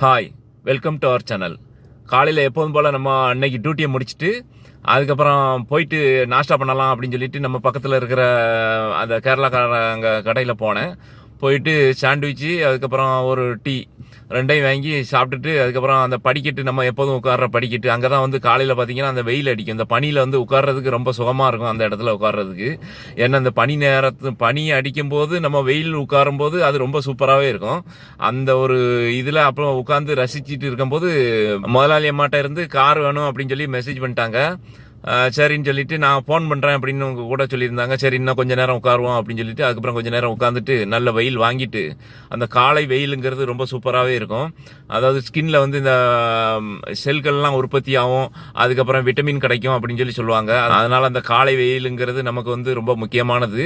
Hi welcome to our channel காலையில் எப்போதும் போல் நம்ம அன்னைக்கு டியூட்டியை முடிச்சுட்டு அதுக்கப்புறம் போயிட்டு நாஷ்டா பண்ணலாம் அப்படின்னு சொல்லிட்டு நம்ம பக்கத்தில் இருக்கிற அந்த கேரளாக்காரங்க கடையில் போனேன். போயிட்டு சாண்ட்விச்சு அதுக்கப்புறம் ஒரு டீ ரெண்டையும் வாங்கி சாப்பிட்டுட்டு அதுக்கப்புறம் அந்த படிக்கட்டு நம்ம எப்போதும் உட்கார்ற படிக்கட்டு அங்கே தான் வந்து காலையில் பார்த்தீங்கன்னா அந்த வெயில் அடிக்கும். இந்த பனியில் வந்து உட்கார்றதுக்கு ரொம்ப சுகமாக இருக்கும் அந்த இடத்துல உட்கார்றதுக்கு. ஏன்னா அந்த பனி நேரத்து பனி அடிக்கும்போது நம்ம வெயில் உட்காரும் போது அது ரொம்ப சூப்பராகவே இருக்கும். அந்த ஒரு இதில் அப்புறம் உட்காந்து ரசிச்சுட்டு இருக்கும்போது முதலாளி அம்மாட்ட இருந்து கார் வேணும் அப்படின்னு சொல்லி மெசேஜ் பண்ணிட்டாங்க. சரின்னு சொல்லிட்டு நான் ஃபோன் பண்ணுறேன் அப்படின்னு உங்க கூட சொல்லியிருந்தாங்க. சரி இன்னும் கொஞ்ச நேரம் உட்காருவோம் அப்படின்னு சொல்லிட்டு அதுக்கப்புறம் கொஞ்ச நேரம் உட்காந்துட்டு நல்ல வெயில் வாங்கிட்டு அந்த காலை வெயிலுங்கிறது ரொம்ப சூப்பராகவே இருக்கும். அதாவது ஸ்கின்ல வந்து இந்த செல்கள்லாம் உற்பத்தி ஆகும். அதுக்கப்புறம் விட்டமின் கிடைக்கும் அப்படின்னு சொல்லி சொல்லுவாங்க. அதனால அந்த காலை வெயிலுங்கிறது நமக்கு வந்து ரொம்ப முக்கியமானது.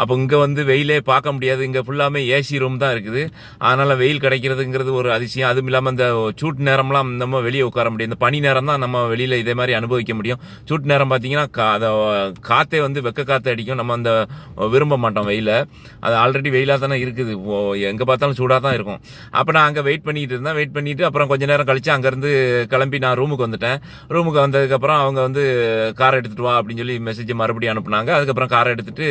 அப்போ இங்கே வந்து வெயிலே பார்க்க முடியாது. இங்கே ஃபுல்லாமே ஏசி ரூம் தான் இருக்குது. அதனால வெயில் கிடைக்கிறதுங்கிறது ஒரு அதிசயம். அதுவும் இல்லாமல் இந்த சூட் நேரம்லாம் நம்ம வெளியே உட்கார முடியும். இந்த பனி நேரம் தான் நம்ம வெளியில் இதே மாதிரி அனுபவிக்க முடியும். நைட் நேரம் பார்த்தீங்கன்னா கா அதை காற்றே வந்து வெக்க காற்று அடிக்கும். நம்ம அந்த விரும்ப மாட்டோம் வெயில. அது ஆல்ரெடி வெயிலாக தானே இருக்குது. எங்கே பார்த்தாலும் சூடாக தான் இருக்கும். அப்போ நான் அங்கே வெயிட் பண்ணிட்டு இருந்தேன். வெயிட் பண்ணிட்டு அப்புறம் கொஞ்ச நேரம் கழித்து அங்கேருந்து கிளம்பி நான் ரூமுக்கு வந்துட்டேன். ரூமுக்கு வந்ததுக்கப்புறம் அவங்க வந்து கார் எடுத்துட்டு வா அப்படின்னு சொல்லி மெசேஜ் மறுபடியும் அனுப்புனாங்க. அதுக்கப்புறம் கார் எடுத்துட்டு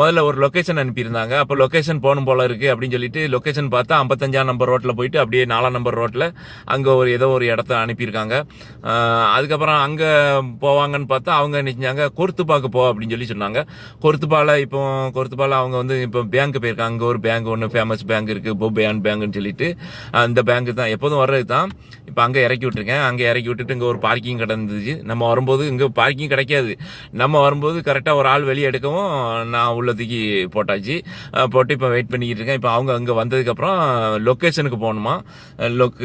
முதல்ல ஒரு லொக்கேஷன் அனுப்பியிருந்தாங்க. அப்போ லொக்கேஷன் போகணும் போல் இருக்குது அப்படின்னு சொல்லிட்டு லொக்கேஷன் பார்த்தா ஐம்பத்தஞ்சாம் நம்பர் ரோட்டில் போயிட்டு அப்படியே நாலாம் நம்பர் ரோட்டில் அங்கே ஒரு ஏதோ ஒரு இடத்த அனுப்பியிருக்காங்க. அதுக்கப்புறம் அங்கே போவாங்கன்னு பார்த்தா அவங்க நினைச்சாங்க கொருத்துப்பாக்கு போ அப்படின்னு சொல்லி சொன்னாங்க. கொருத்துப்பால இப்போ கொருத்துப்பால அவங்க வந்து இப்போ பேங்க் போயிருக்காங்க. அங்கே ஒரு பேங்க் ஒன்று ஃபேமஸ் பேங்க் இருக்கு பொபேயான் பேங்க்னு சொல்லிட்டு. அந்த பேங்க் தான் எப்போதும் வர்றது தான். இப்போ அங்கே இறக்கி விட்டுருக்கேன். அங்கே இறக்கி விட்டுட்டு இங்கே ஒரு பார்க்கிங் கிடந்துச்சு. நம்ம வரும்போது இங்கே பார்க்கிங் கிடைக்காது. நம்ம வரும்போது கரெக்டாக ஒரு ஆள் வெளியே எடுக்கவும் நான் உள்ளதுக்கு போட்டாச்சு. போட்டு இப்போ வெயிட் பண்ணிக்கிட்டு இருக்கேன். இப்போ அவங்க அங்கே வந்ததுக்கப்புறம் லொக்கேஷனுக்கு போகணுமா? லொக்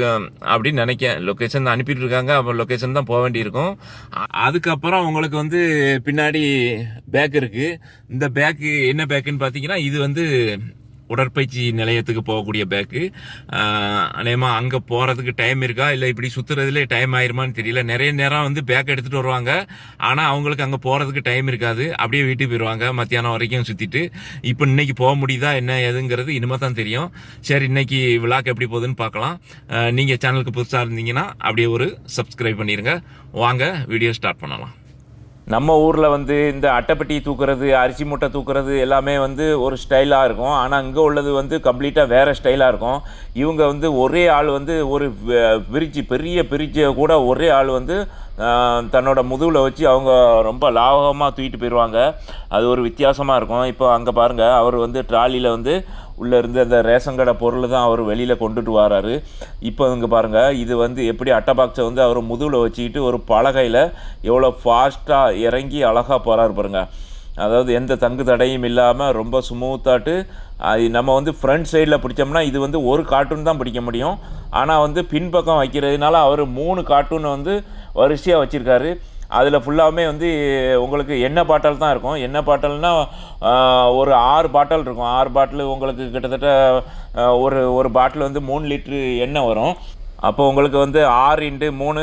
அப்படின்னு நினைக்கேன். லொக்கேஷன் அனுப்பிட்டு இருக்காங்க. அப்போ லொக்கேஷன் தான் போக வேண்டியிருக்கும். அதுக்கப்புறம் அப்புறம் உங்களுக்கு வந்து பின்னாடி பேக் இருக்கு. இந்த பேக்கு என்ன பேக்குன்னு பார்த்தீங்கன்னா இது வந்து உடற்பயிற்சி நிலையத்துக்கு போகக்கூடிய பேக்கு அநேகமாக அங்கே போகிறதுக்கு டைம் இருக்கா? இல்லை இப்படி சுற்றுறதுலே டைம் ஆயிருமான்னு தெரியல. நிறைய நேரம் வந்து பேக் எடுத்துகிட்டு வருவாங்க. ஆனால் அவங்களுக்கு அங்கே போகிறதுக்கு டைம் இருக்காது. அப்படியே வீட்டுக்கு போயிடுவாங்க மத்தியானம் வரைக்கும் சுற்றிட்டு இப்போ இன்னைக்கு போக முடியுதா? என்ன ஏதுங்கிறது இனிமேல் தான் தெரியும். சரி இன்னைக்கு விழாக்கு எப்படி போகுதுன்னு பார்க்கலாம் நீங்கள் சேனலுக்கு புதுசாக இருந்தீங்கன்னா அப்படியே ஒரு சப்ஸ்கிரைப் பண்ணிடுங்க வாங்க வீடியோ ஸ்டார்ட் பண்ணலாம். நம்ம ஊரில் வந்து இந்த அட்டைப்பெட்டி தூக்குறது அரிசி மூட்டை தூக்குறது எல்லாமே வந்து ஒரு ஸ்டைலாக இருக்கும். ஆனால் இங்கே உள்ளது வந்து கம்ப்ளீட்டாக வேறு ஸ்டைலாக இருக்கும். இவங்க வந்து ஒரே ஆள் வந்து ஒரு பிரிட்ஜ் பெரிய பிரிட்ஜை கூட ஒரே ஆள் வந்து தன்னோட முதுகில் வச்சு அவங்க ரொம்ப லாபகமாக தூக்கிட்டு போயிடுவாங்க அது ஒரு வித்தியாசமாக இருக்கும். இப்போ அங்கே பாருங்கள் அவர் வந்து ட்ராலியில் வந்து உள்ளே இருந்து அந்த ரேஷன் கடை பொருள் தான் அவர் வெளியில் கொண்டுட்டு வராரு. இப்போ இங்கே பாருங்கள் இது வந்து எப்படி அட்டை பாக்ஸை வந்து அவர் முதுகில் வச்சுக்கிட்டு ஒரு பலகையில் எவ்வளோ ஃபாஸ்ட்டாக இறங்கி அழகாக போகிறாரு பாருங்கள் அதாவது எந்த தங்கு தடையும் இல்லாமல் ரொம்ப ஸ்மூத்தாட்டு அது நம்ம வந்து ஃப்ரண்ட் சைடில் பிடிச்சோம்னா இது வந்து ஒரு கார்ட்டூன் தான் பிடிக்க முடியும். ஆனால் வந்து பின்பக்கம் வைக்கிறதுனால அவர் மூணு கார்ட்டூனை வந்து வரிசையாக வச்சுருக்காரு. அதில் ஃபுல்லாகவுமே வந்து உங்களுக்கு எண்ணெய் பாட்டல் தான் இருக்கும்? எண்ணெய் பாட்டல்னால் ஒரு ஆறு பாட்டில் இருக்கும். ஆறு பாட்டில் உங்களுக்கு கிட்டத்தட்ட ஒரு ஒரு பாட்டில் வந்து மூணு லிட்ரு எண்ணெய் வரும். அப்போ உங்களுக்கு வந்து ஆறு இன்ட்டு மூணு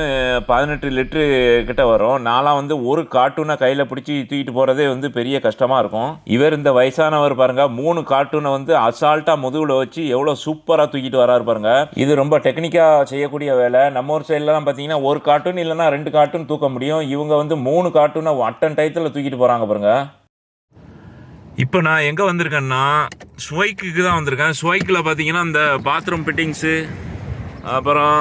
பதினெட்டு லிட்ரு கிட்ட வரும். நான்லாம் வந்து ஒரு கார்ட்டூனை கையில் பிடிச்சி தூக்கிட்டு போகிறதே வந்து பெரிய கஷ்டமாக இருக்கும். இவர் இந்த வயசானவர் பாருங்கள் மூணு கார்ட்டூனை வந்து அசால்ட்டாக முதுகில் வச்சு எவ்வளோ சூப்பராக தூக்கிட்டு வராரு பாருங்கள் இது ரொம்ப டெக்னிக்காக செய்யக்கூடிய வேலை. நம்ம ஊர் சைட்லலாம் பார்த்தீங்கன்னா ஒரு கார்ட்டூன் இல்லைன்னா ரெண்டு கார்ட்டூன் தூக்க முடியும். இவங்க வந்து மூணு கார்ட்டூனை அட்டன் டயத்தில் தூக்கிட்டு போகிறாங்க பாருங்கள் இப்போ நான் எங்கே வந்திருக்கேன்னா ஸ்வைக்கு தான் வந்திருக்கேன். ஸ்வைக்கில் பார்த்தீங்கன்னா இந்த பாத்ரூம் ஃபிட்டிங்ஸு அப்புறம்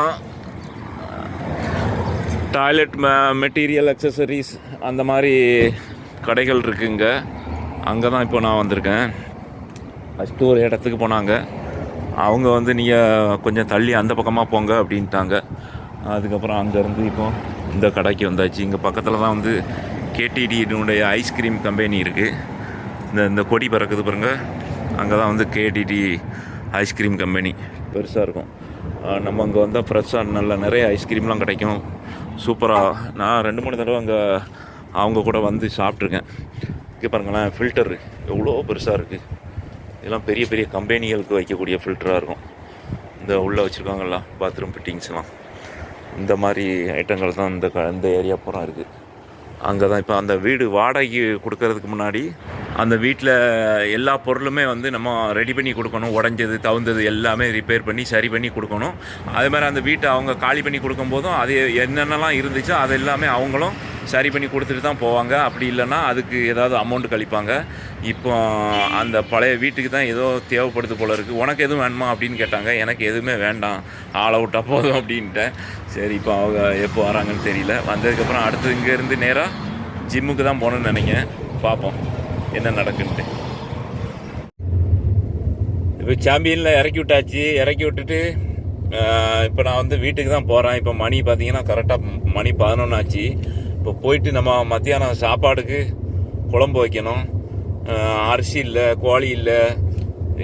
டாய்லெட் மெட்டீரியல் அக்சசரிஸ் அந்த மாதிரி கடைகள் இருக்குங்க. அங்கே தான் இப்போ நான் வந்திருக்கேன். ஃபஸ்ட்டு ஒரு இடத்துக்கு போனாங்க. அவங்க வந்து நீங்கள் கொஞ்சம் தள்ளி அந்த பக்கமாக போங்க அப்படின்ட்டாங்க. அதுக்கப்புறம் அங்கேருந்து இப்போ இந்த கடைக்கு வந்தாச்சு. இங்கே பக்கத்தில் தான் வந்து கேடிடியினுடைய ஐஸ்கிரீம் கம்பெனி இருக்குது இந்த இந்த கொடி பறக்குது பாருங்கள் அங்கே தான் வந்து கேடிடி ஐஸ்கிரீம் கம்பெனி பெருசாக இருக்கும். நம்ம அங்கே வந்தால் ஃப்ரெஷ்ஷாக நல்ல நிறைய ஐஸ்கிரீம்லாம் கிடைக்கும். சூப்பராக நான் ரெண்டு மூணு தடவை அங்கே அவங்க கூட வந்து சாப்பிட்ருக்கேன் இங்கே பாருங்களேன் ஃபில்டர் எவ்வளோ பெருசாக இருக்குது இதெல்லாம் பெரிய பெரிய கம்பெனிகளுக்கு வைக்கக்கூடிய ஃபில்டராக இருக்கும். இந்த உள்ளே வச்சுருக்காங்கல்ல பாத்ரூம் ஃபிட்டிங்ஸ்லாம் இந்த மாதிரி ஐட்டங்கள் தான் இந்த க இந்த ஏரியா பூரா இருக்குது அங்கே தான் இப்போ அந்த வீடு வாடகைக்கு கொடுக்கறதுக்கு முன்னாடி அந்த வீட்டில் எல்லா பொருளுமே வந்து நம்ம ரெடி பண்ணி கொடுக்கணும். உடஞ்சது தகுந்தது எல்லாமே ரிப்பேர் பண்ணி சரி பண்ணி கொடுக்கணும். அதுமாதிரி அந்த வீட்டை அவங்க காலி பண்ணி கொடுக்கும்போதும் அது என்னென்னலாம் இருந்துச்சோ அது எல்லாமே அவங்களும் சரி பண்ணி கொடுத்துட்டு தான் போவாங்க. அப்படி இல்லைன்னா அதுக்கு ஏதாவது அமௌண்ட் கழிப்பாங்க. இப்போ அந்த பழைய வீட்டுக்கு தான் ஏதோ தேவைப்படுது போல இருக்குது உனக்கு எதுவும் வேணுமா அப்படின்னு கேட்டாங்க. எனக்கு எதுவுமே வேண்டாம். ஆளை அவுட்டாக போதும் அப்படின்ட்டேன். சரி இப்போ அவங்க எப்போ வராங்கன்னு தெரியல. வந்ததுக்கப்புறம் அடுத்து இங்கேருந்து நேராக ஜிம்முக்கு தான் போகணுன்னு நினைக்கிறேன். பார்ப்போம். என்ன நடக்குன்ட்டு. இப்போ சாம்பியனில் இறக்கி விட்டாச்சு. இறக்கி விட்டுட்டு இப்போ நான் வந்து வீட்டுக்கு தான் போகிறேன் இப்போ மணி பார்த்தீங்கன்னா கரெக்டாக மணி பதினொன்று ஆச்சு. இப்போ போயிட்டு நம்ம மத்தியானம் சாப்பாடுக்கு குழம்பு வைக்கணும். அரிசி இல்லை கோழி இல்லை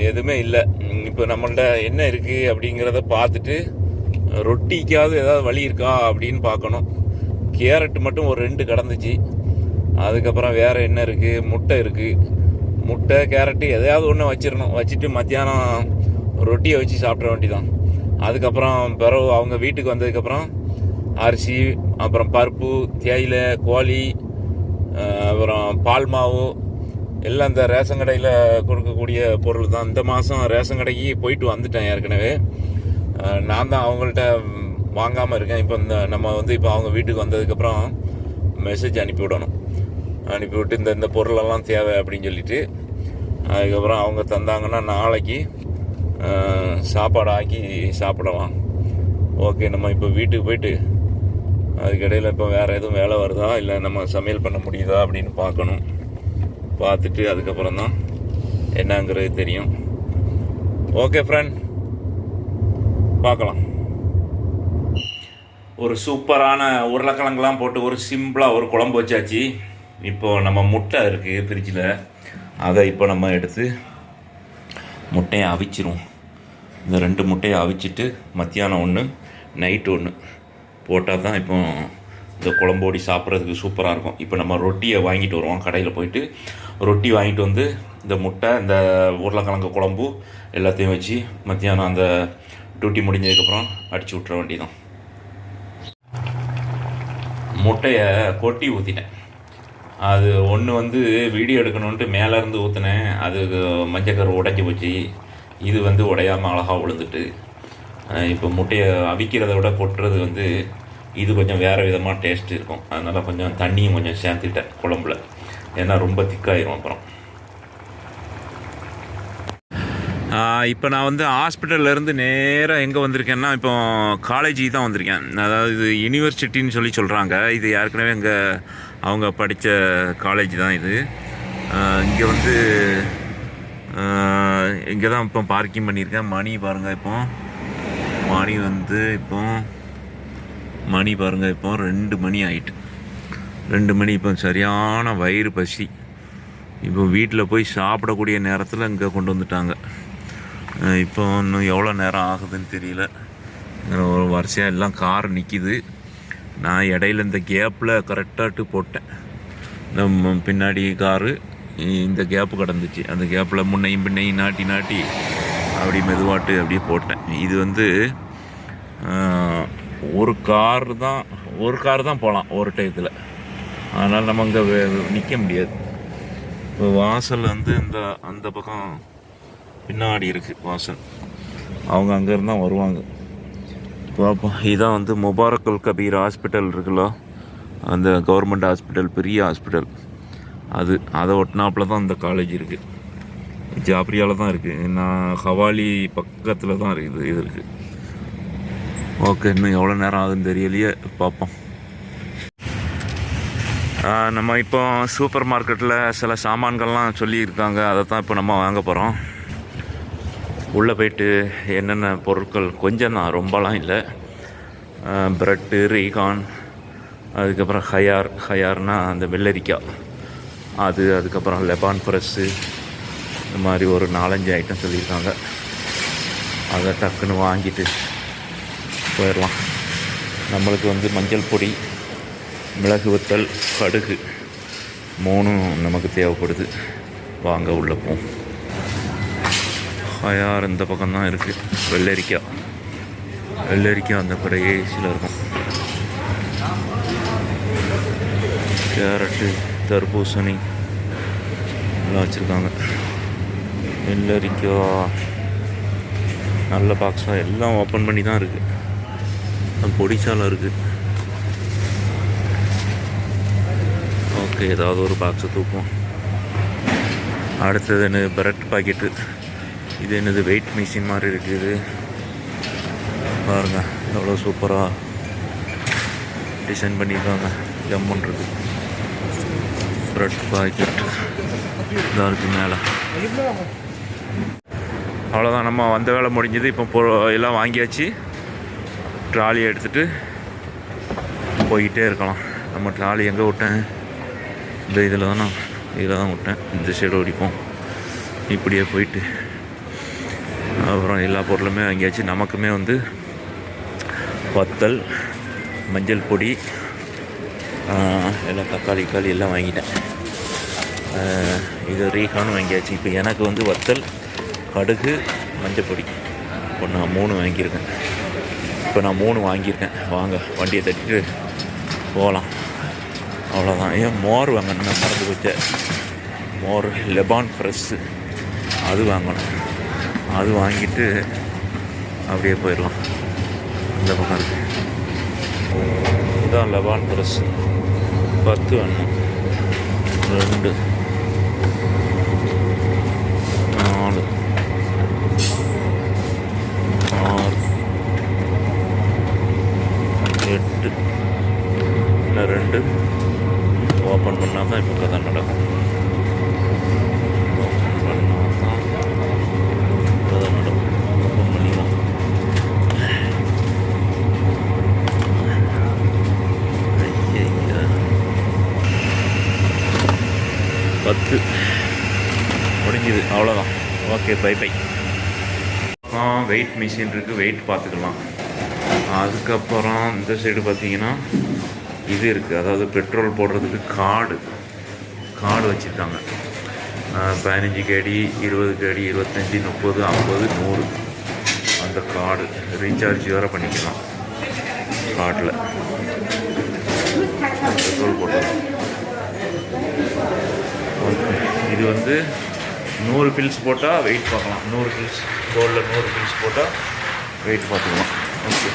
எதுவுமே இல்லை. இப்போ நம்மள்ட என்ன இருக்குது அப்படிங்கிறத பார்த்துட்டு ரொட்டிக்காவது ஏதாவது வழி இருக்கா அப்படின்னு பார்க்கணும். கேரட் மட்டும் ஒரு ரெண்டு கடந்துச்சு. அதுக்கப்புறம் வேறு என்ன இருக்குது முட்டை இருக்குது முட்டை கேரட்டு எதையாவது ஒன்று வச்சிடணும். வச்சுட்டு மத்தியானம் ரொட்டியை வச்சு சாப்பிட வேண்டியதான் அதுக்கப்புறம் பிறகு அவங்க வீட்டுக்கு வந்ததுக்கப்புறம் அரிசி அப்புறம் பருப்பு தேயிலை கோழி அப்புறம் பால் மாவு எல்லாம் இந்த ரேஷன் கடையில் கொடுக்கக்கூடிய பொருள் தான். இந்த மாதம் ரேஷன் கடைக்கு போயிட்டு வந்துட்டேன் ஏற்கனவே. நான் தான் அவங்கள்ட்ட வாங்காமல் இருக்கேன். இப்போ இந்த நம்ம வந்து இப்போ அவங்க வீட்டுக்கு வந்ததுக்கப்புறம் மெசேஜ் அனுப்பிவிடணும் அனுப்பிவிட்டு இந்த இந்த பொருளெல்லாம் தேவை அப்படின்னு சொல்லிட்டு அதுக்கப்புறம் அவங்க தந்தாங்கன்னா நாளைக்கு சாப்பாடு ஆக்கி சாப்பிடலாம். ஓகே நம்ம இப்போ வீட்டுக்கு போயிட்டு அதுக்கிடையில் இப்போ வேறு எதுவும் வேலை வருதா? இல்லை நம்ம சமையல் பண்ண முடியுதா அப்படின்னு பார்க்கணும். பார்த்துட்டு அதுக்கப்புறம் தான் என்னங்கிறது தெரியும். ஓகே ஃப்ரெண்ட் பார்க்கலாம். ஒரு சூப்பரான உருளைக்கிழங்குலாம் போட்டு ஒரு சிம்பிளாக ஒரு குழம்பு வச்சாச்சு. இப்போ நம்ம முட்டை இருக்குது ஃப்ரிட்ஜில் அதை இப்போ நம்ம எடுத்து முட்டையை அவிச்சிரும் இந்த ரெண்டு முட்டையை அவிச்சிட்டு மத்தியானம் ஒன்று நைட்டு ஒன்று போட்டால் தான் இப்போ இந்த குழம்போடி சாப்பிட்றதுக்கு சூப்பராக இருக்கும். இப்போ நம்ம ரொட்டியை வாங்கிட்டு வருவோம். கடையில் போயிட்டு ரொட்டி வாங்கிட்டு வந்து இந்த முட்டை இந்த உருளைக்கிழங்கு குழம்பு எல்லாத்தையும் வச்சு மத்தியானம் அந்த டியூட்டி முடிஞ்சதுக்கப்புறம் அடிச்சு விட்ற வேண்டியதான் முட்டையை கொட்டி ஊற்றிட்டேன் அது ஒன்று வந்து வீடியோ எடுக்கணுன்ட்டு மேலே இருந்து ஊற்றினேன் அது மஞ்சக்கரு உடைஞ்சி போச்சு. இது வந்து உடையாமல் அழகாக விழுந்துட்டு இப்போ முட்டையை அவிக்கிறத விட கொட்டுறது வந்து இது கொஞ்சம் வேறு விதமாக டேஸ்ட் இருக்கும். அதனால் கொஞ்சம் தண்ணியும் கொஞ்சம் சேர்த்துக்கிட்டேன் குழம்புல. ஏன்னா ரொம்ப திக்காயிரும் அப்புறம். இப்போ நான் வந்து ஹாஸ்பிட்டல்லேருந்து நேராக எங்கே வந்திருக்கேன்னா இப்போ காலேஜுக்கு தான் வந்திருக்கேன். அதாவது இது யூனிவர்சிட்டின்னு சொல்லி சொல்கிறாங்க இது ஏற்கனவே இங்கே அவங்க படித்த காலேஜ் தான் இது. இங்கே வந்து இங்கே தான் இப்போ பார்க்கிங் பண்ணியிருக்கேன். மணி பாருங்கள் இப்போ. மணி வந்து இப்போ மணி பாருங்கள் இப்போ ரெண்டு மணி ஆயிட்டு. ரெண்டு மணி இப்போ சரியான வயிறு பசி. இப்போ வீட்டில் போய் சாப்பிடக்கூடிய நேரத்தில் இங்கே கொண்டு வந்துட்டாங்க. இப்போ இன்னும் எவ்வளோ நேரம் ஆகுதுன்னு தெரியல. ஒரு வரிசையாக எல்லாம் கார் நிற்கிது நான் இடையில இந்த கேப்பில் கரெக்டாட்டு போட்டேன். நம்ம பின்னாடி காரு இந்த கேப்பு கிடந்துச்சு. அந்த கேப்பில் முன்னையும் பின்னையும் நாட்டி நாட்டி அப்படி மெதுவாட்டு அப்படியே போட்டேன். இது வந்து ஒரு கார் தான் ஒரு கார் தான் போகலாம் ஒரு டயத்தில். அதனால் நம்ம இங்கே நிற்க முடியாது. இப்போ வாசல் வந்து இந்த அந்த பக்கம் பின்னாடி இருக்குது வாசல். அவங்க அங்கேருந்து தான் வருவாங்க. பார்ப்போம் இதான் வந்து முபாரக்குல் கபீர் ஹாஸ்பிட்டல் இருக்குல்ல? அந்த கவர்மெண்ட் ஹாஸ்பிட்டல் பெரிய ஹாஸ்பிட்டல். அது அதை ஒட்டினாப்பில் தான் இந்த காலேஜ் இருக்குது ஜாப்ரியாவில் தான் இருக்குது நான் ஹவாலி பக்கத்தில் தான் இருக்குது இது இருக்குது ஓகே இன்னும் எவ்வளோ நேரம் ஆகுதுன்னு தெரியலையே. பார்ப்போம் நம்ம இப்போ சூப்பர் மார்க்கெட்டில் சில சாமான்கள்லாம் சொல்லியிருக்காங்க. அதை தான் இப்போ நம்ம வாங்க போகிறோம் உள்ளே போயிட்டு என்னென்ன பொருட்கள் கொஞ்சம் தான் ரொம்பலாம் இல்லை. ப்ரெட்டு ரீகான் அதுக்கப்புறம் ஹயார் ஹயார்னால் அந்த வெள்ளரிக்காய் அது அதுக்கப்புறம் லெபான் ப்ரெஸ்ஸு இந்த மாதிரி ஒரு நாலஞ்சு ஐட்டம் சொல்லியிருக்காங்க. அதை டக்குன்னு வாங்கிட்டு போயிடலாம். நம்மளுக்கு வந்து மஞ்சள் பொடி மிளகு வத்தல் கடுகு மூணும் நமக்கு தேவைப்படுது. வாங்க உள்ள போவோம். ஹயார் இந்த பக்கம் தான் இருக்குது வெள்ளரிக்காய் வெள்ளரிக்காய் அந்த கடைசியில் இருக்கும் கேரட்டு தர்பூசணி எல்லாம் வச்சுருக்காங்க. வெள்ளரிக்காய் நல்ல பாக்ஸாக எல்லாம் ஓப்பன் பண்ணி தான் இருக்குது பொடிச்சாலம் இருக்குது ஓகே ஏதாவது ஒரு பாக்ஸை தூக்குவோம். அடுத்தது என்ன? பிரெட் பாக்கெட்டு இது என்னது வெயிட் மிஷின் மாதிரி இருக்குது. பாருங்க எவ்வளோ சூப்பராக டிசைன் பண்ணியிருக்காங்க. ஜம்முன் ப்ரெட் பிரெட் பாக்கெட் இதாக இருக்குது மேலே. அவ்வளோதான் நம்ம வந்த வேலை முடிஞ்சது. இப்போ எல்லாம் வாங்கியாச்சு. ட்ராலி எடுத்துகிட்டு போய்கிட்டே இருக்கலாம். நம்ம ட்ராலி எங்கே விட்டேன்? இந்த இதில் தானே இதில் தான் விட்டேன். இந்த சைடு ஓடிப்போம். இப்படியே போயிட்டு. அப்புறம் எல்லா பொருளுமே வாங்கியாச்சு நமக்குமே வந்து வத்தல் மஞ்சள் பொடி எல்லாம் தக்காளி காளி எல்லாம் வாங்கிட்டேன். இது ரீகானும் வாங்கியாச்சு. இப்போ எனக்கு வந்து வத்தல் கடுகு மஞ்சள் பொடி. இப்போ நான் மூணு வாங்கியிருக்கேன். இப்போ நான் மூணு வாங்கியிருக்கேன். வாங்க வண்டியை தட்டிட்டு போகலாம். அவ்வளோதான் ஏன் மோர் வாங்கணும். நான் மறந்து போச்சேன் மோர் லெபான் ஃப்ரெஷ்ஷு. அது வாங்கணும். அது வாங்கிட்டு அப்படியே போயிடலாம். இந்த பக்கம். இருக்கு இதுதான் லெபான் ஃப்ரெஷ் பத்து வேணும் ரெண்டு. நாலு. ஆறு. எட்டு. இன்னும் ரெண்டு. ஓப்பன் பண்ணால் தான் இப்போ கதை நடக்கும் ஓப்பன் பண்ணால் தான் கதை நடக்கும் ஓப்பன் பண்ணிடுவோம் ஐயையா. பத்து முடிஞ்சுது அவ்வளோதான் okay bye bye weight machine இருக்குது வெயிட் பார்த்துக்கலாம். அதுக்கப்புறம் இந்த சைடு பார்த்தீங்கன்னா இது இருக்குது அதாவது பெட்ரோல் போடுறதுக்கு கார்டு கார்டு வச்சுருக்காங்க. பதினஞ்சு கேடி இருபது கேடி இருபத்தஞ்சி முப்பது ஐம்பது நூறு. அந்த கார்டு ரீசார்ஜ் வேறு பண்ணிக்கலாம். கார்டில் பெட்ரோல் போட்டு இது வந்து நூறு பில்ஸ் போட்டால் வெயிட் பார்க்கலாம். நூறு பில்ஸ் கோல்டில் நூறு பில்ஸ் போட்டால் வெயிட் பார்த்துக்கலாம். ஓகே